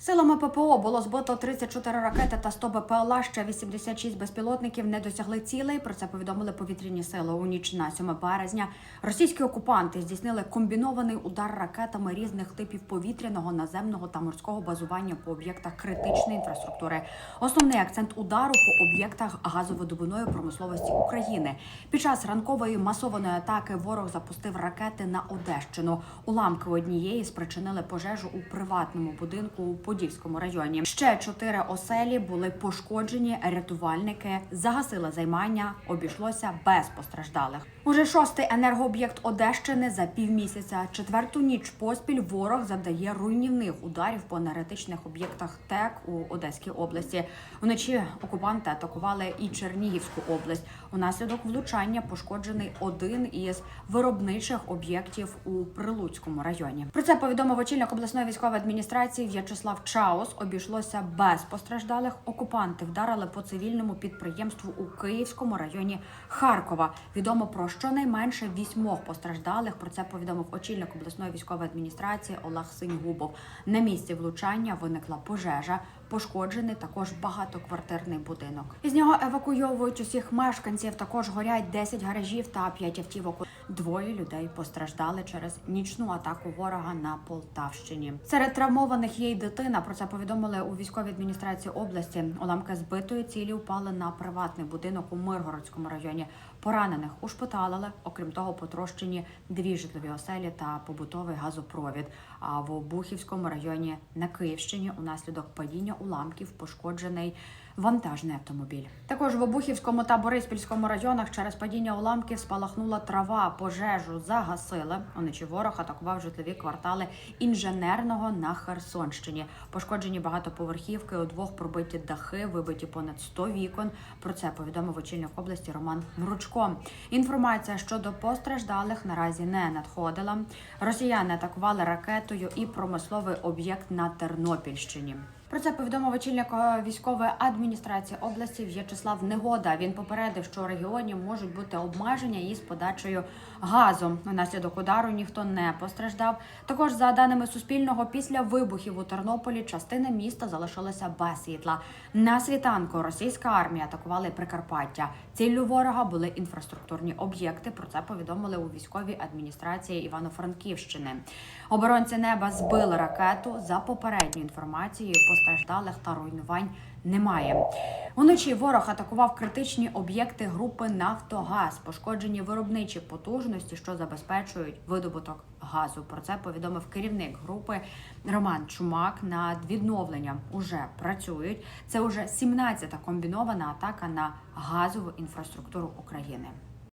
Силами ППО було збито 34 ракети та 100 БПЛА. Ще 86 безпілотників не досягли цілей. Про це повідомили повітряні сили. У ніч на 7 березня російські окупанти здійснили комбінований удар ракетами різних типів повітряного, наземного та морського базування по об'єктах критичної інфраструктури. Основний акцент удару по об'єктах газовидобувної промисловості України. Під час ранкової масованої атаки ворог запустив ракети на Одещину. Уламки однієї спричинили пожежу у приватному будинку Подільському районі. Ще чотири оселі були пошкоджені. Рятувальники загасили займання. Обійшлося без постраждалих. Уже шостий енергооб'єкт Одещини за півмісяця. Четверту ніч поспіль ворог завдає руйнівних ударів по енергетичних об'єктах ТЕК у Одеській області. Вночі окупанти атакували і Чернігівську область. Унаслідок влучання пошкоджений один із виробничих об'єктів у Прилуцькому районі. Про це повідомив очільник обласної військової адміністрації В'ячеслав Чаус. Обійшлося без постраждалих. Окупанти вдарили по цивільному підприємству у Київському районі Харкова. Відомо про щонайменше вісьмох постраждалих. Про це повідомив очільник обласної військової адміністрації Олег Синьгубов. На місці влучання виникла пожежа. Пошкоджений також багатоквартирний будинок. Із нього евакуйовують усіх мешканців. Також горять 10 гаражів та 5 автівок. Двоє людей постраждали через нічну атаку ворога на Полтавщині. Серед травмованих є й дитина. Про це повідомили у військовій адміністрації області. Уламки збитої цілі упали на приватний будинок у Миргородському районі. Поранених ушпиталили. Окрім того, потрощені дві житлові оселі та побутовий газопровід. А в Обухівському районі на Київщині унаслідок падіння уламків пошкоджений вантажний автомобіль. Також в Обухівському та Бориспільському районах через падіння уламків спалахнула трава, пожежу загасили. Уночі ворог атакував житлові квартали інженерного на Херсонщині. Пошкоджені багатоповерхівки, у двох пробиті дахи, вибиті понад 100 вікон. Про це повідомив очільник області Роман Мручко. Інформація щодо постраждалих наразі не надходила. Росіяни атакували ракетою і промисловий об'єкт на Тернопільщині. Про це повідомив очільник е, військової адміністрації області В'ячеслав Негода. Він попередив, що регіоні можуть бути обмеження із подачею газу. Внаслідок удару ніхто не постраждав. Також за даними Суспільного, після вибухів у Тернополі частина міста залишилася без світла. На світанку російська армія атакувала Прикарпаття. Ціллю ворога були інфраструктурні об'єкти. Про це повідомили у військовій адміністрації Івано-Франківщини. Оборонці неба збили ракету за попередньою інформацією. Постраждалих та руйнувань немає. Уночі ворог атакував критичні об'єкти групи Нафтогаз, пошкоджені виробничі потужності, що забезпечують видобуток газу. Про це повідомив керівник групи Роман Чумак. Над відновленням уже працюють. Це уже 17-та комбінована атака на газову інфраструктуру України.